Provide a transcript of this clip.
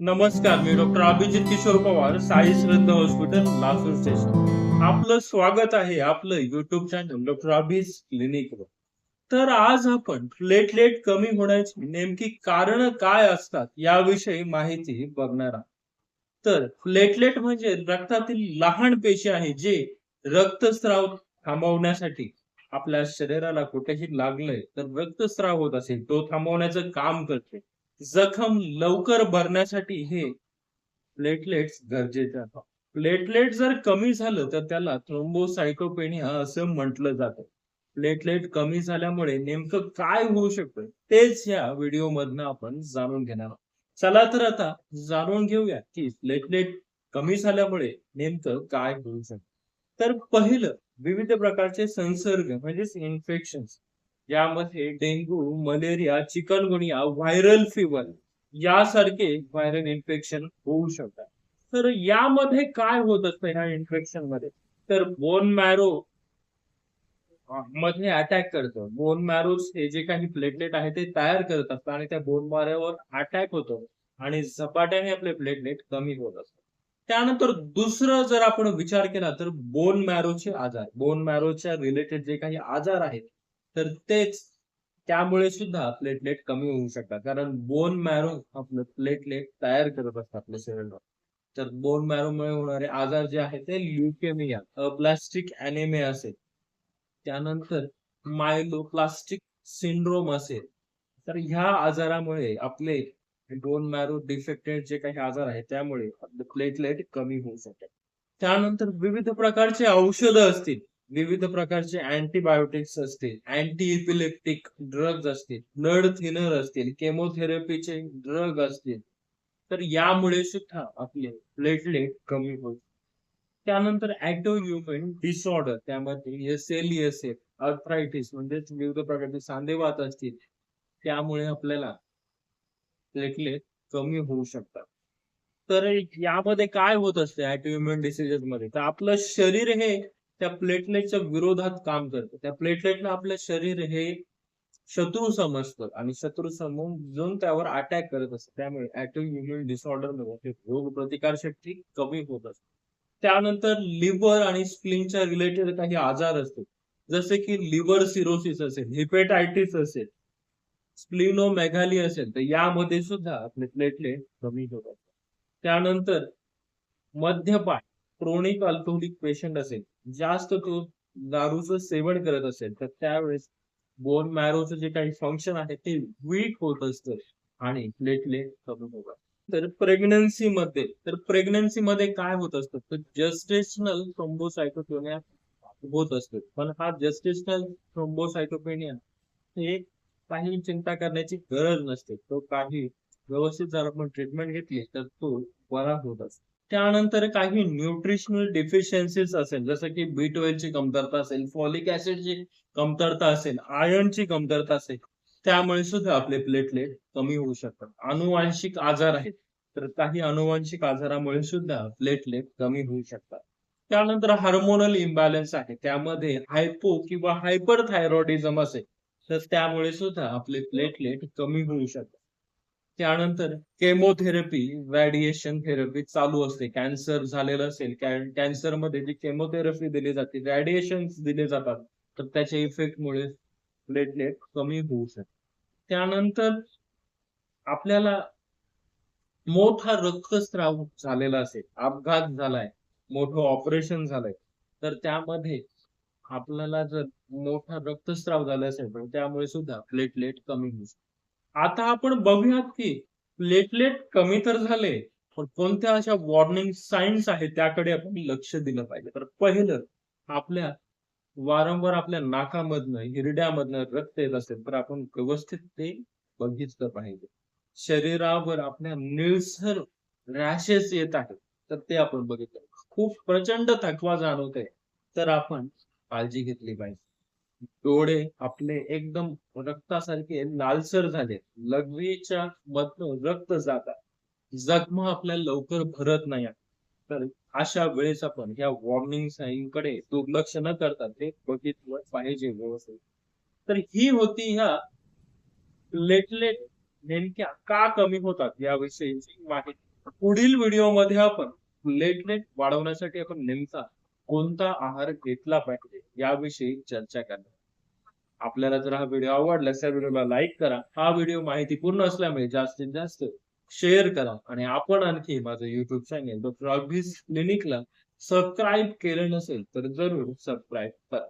नमस्कार मी doctor Abhijit Kishor Pawar Sai Shraddha hospital Lasur station. आपलं स्वागत आहे आपलं YouTube channel doctor Abhij clinic तर आज आपण प्लेटलेट कमी होण्याची नेमकी कारण काय असतात याविषयी माहिती बघणार आहोत. तर प्लेटलेट म्हणजे रक्तातील लहान पेशी आहे जे रक्तस्राव थांबवण्यासाठी आपल्या शरीराला कुठेही लागलंय तर रक्तस्राव होत असेल तो थांबवण्याचं काम करते. जखम लवकर भरण्यासाठी हे प्लेटलेट्स गरजेचे प्लेटलेट जर कमी झालं तर त्याला थ्रोम्बोसायकोपेनिया असं म्हटलं जातं. प्लेटलेट कमी झाल्यामुळे नेमकं काय होऊ शकतं तेच या व्हिडिओ मधनं आपण जाणून घेणार आहोत. चला तर आता जाणून घेऊया की प्लेटलेट कमी झाल्यामुळे नेमकं काय होऊ शकतं. तर पहिलं विविध प्रकारचे संसर्ग म्हणजेच इन्फेक्शन यामध्ये dengue malaria chikungunya viral fever यासारखे व्हायरल इन्फेक्शन होऊ शकतात. तर यामध्ये काय होत असतं ह्या इन्फेक्शनमध्ये तर बोन मॅरो मध्ये अटॅक करतं. बोन मॅरो हे जे काही प्लेटलेट आहे ते तयार करत असतात आणि त्या बोन मॅरोवर अटॅक होतो आणि झपाट्याने आपले प्लेटलेट कमी होत असतात त्यानंतर दुसरं जर आपण विचार केला तर बोन मॅरोचे आजार. बोन मॅरोच्या रिलेटेड जे काही आजार आहेत तर तेच त्यामुळे सुद्धा प्लेटलेट कमी होऊ शकतात. कारण बोन मॅरो आपलं प्लेटलेट तयार करत असतात आपल्या शरीरावर. तर बोन मॅरोमुळे होणारे आजार जे आहेत ते ल्युकेमिया प्लास्टिक अॅनेमिया असेल. त्यानंतर मायलोप्लास्टिक सिंड्रोम असेल. तर ह्या आजारामुळे आपले बोन मॅरो डिफेक्टेड जे काही आजार आहेत त्यामुळे आपले प्लेटलेट कमी होऊ शकतात त्यानंतर विविध प्रकारचे औषधं असतील. विविध प्रकारचे अँटीबायोटिक्स असतील अँटी इपिलेप्टिक ड्रग्ज असतील ब्लड थिनर असतील केमोथेरपीचे ड्रग असतील तर यामुळे सुद्धा आपले प्लेटलेट कमी होईल. त्यानंतर ऍक्टोह्युमन डिसऑर्डर त्यामध्ये एसएलई असेल अर्थरायटिस म्हणजेच विविध प्रकारचे सांधेवात असतील त्यामुळे आपल्याला प्लेटलेट कमी होऊ शकतात. तर यामध्ये काय होत असते ऍक्टोह्युमन डिसिजेस मध्ये? तर आपलं शरीर हे त्या प्लेटलेटच्या विरोधात काम करतं. त्या प्लेटलेटला आपलं शरीर हे शत्रू समजतं आणि शत्रू समजून त्यावर अटॅक करत असतं. त्यामुळे ऍक्टिव्ह इम्युन डिसऑर्डरमध्ये रोग प्रतिकार शक्ती कमी होत असते. त्यानंतर लिव्हर आणि स्प्लिनच्या रिलेटेड काही आजार असतो जसे की लिव्हर सिरोसिस असेल हिपेटायटिस असेल स्प्लिनोमेगाली असेल तर यामध्ये सुद्धा आपले प्लेटलेट कमी होतात त्यानंतर मध्यपान क्रोनिक अल्कोहोलिक पेशंट असेल जास्त तो दारूचं सेवन करत असेल तर त्यावेळेस बोन मॅरोचं जे काही फंक्शन आहे ते वीक होत असतं आणि प्लेटलेट कमी होतात तर प्रेग्नन्सी मध्ये तर प्रेग्नन्सी मध्ये काय होत असतं? तर जस्टेशनल थ्रोम्बोसायटोपेनिया होत असतो. पण हा जस्टेशनल थ्रोम्बोसायटोपेनिया हे काही चिंता करण्याची गरज नसते. तो काही व्यवस्थित जर आपण ट्रीटमेंट घेतली तर तो बरा होत असतो. त्यानंतर काही न्यूट्रिशनल डेफिशियन्सीज असेल जसं की बी ची कमतरता असेल फॉलिक ऍसिडची कमतरता असेल आयर्नची कमतरता असेल त्यामुळे सुद्धा आपले प्लेटलेट कमी होऊ शकतात. अनुवांशिक आजार आहेत तर काही अनुवांशिक आजारामुळे सुद्धा प्लेटलेट कमी होऊ शकतात. त्यानंतर हार्मोनल इम्बॅलन्स आहे त्यामध्ये हायपो किंवा हायपर थायरॉइडिझम असेल तर त्यामुळे सुद्धा आपले प्लेटलेट कमी होऊ शकतात. त्यानंतर केमोथेरपी रॅडिएशन थेरपी चालू असते. कॅन्सर झालेलं असेल कॅन्सरमध्ये जी केमोथेरपी दिली जाते रॅडिएशन दिले जातात तर त्याच्या इफेक्टमुळे प्लेटलेट कमी होऊ शकते. त्यानंतर आपल्याला मोठा रक्तस्राव झालेला असेल अपघात झालाय मोठं ऑपरेशन झालंय तर त्यामध्ये आपल्याला जर मोठा रक्तस्राव झाला असेल तर त्यामुळे सुद्धा प्लेटलेट कमी होऊ शकते. आता आपण बघूयात की प्लेटलेट कमी तर झाले पण कोणत्या अशा वॉर्निंग साइन्स आहेत त्याकडे आपण लक्ष दिलं पाहिजे. तर पहिलं आपल्या वारंवार आपल्या नाकामधनं हिरड्यामधनं रक्त येत असेल तर आपण व्यवस्थित ते बघितलं पाहिजे. शरीरावर आपल्या निळसर रॅशेस येत आहेत तर ते आपण बघितलं. खूप प्रचंड थकवा जाणवते तर आपण काळजी घेतली पाहिजे. डोळे आपले एकदम रक्तासारखे लालसर झाले. लघवीच्या मधनं रक्त जातात जखमा आपल्या लवकर भरत नाही तर अशा वेळेस आपण ह्या वॉर्निंग साईन कडे दुर्लक्ष न करता ते बघितलं पाहिजे व्यवस्थित. तर ही होती ह्या प्लेटलेट नेमक्या का कमी होतात याविषयीची माहिती. पुढील व्हिडिओमध्ये आपण प्लेटलेट वाढवण्यासाठी आपण नेमका कोणता आहार घेतला पाहिजे याविषयी चर्चा करणार. आपल्याला जर हा व्हिडिओ आवडला त्या व्हिडिओला लाईक करा. हा व्हिडिओ माहितीपूर्ण असल्यामुळे जास्तीत जास्त शेअर करा. आणि आपण आणखी माझं युट्यूब चॅनेल डॉक्टर अभिस क्लिनिकला सबस्क्राईब केलं नसेल तर जरूर सबस्क्राईब करा.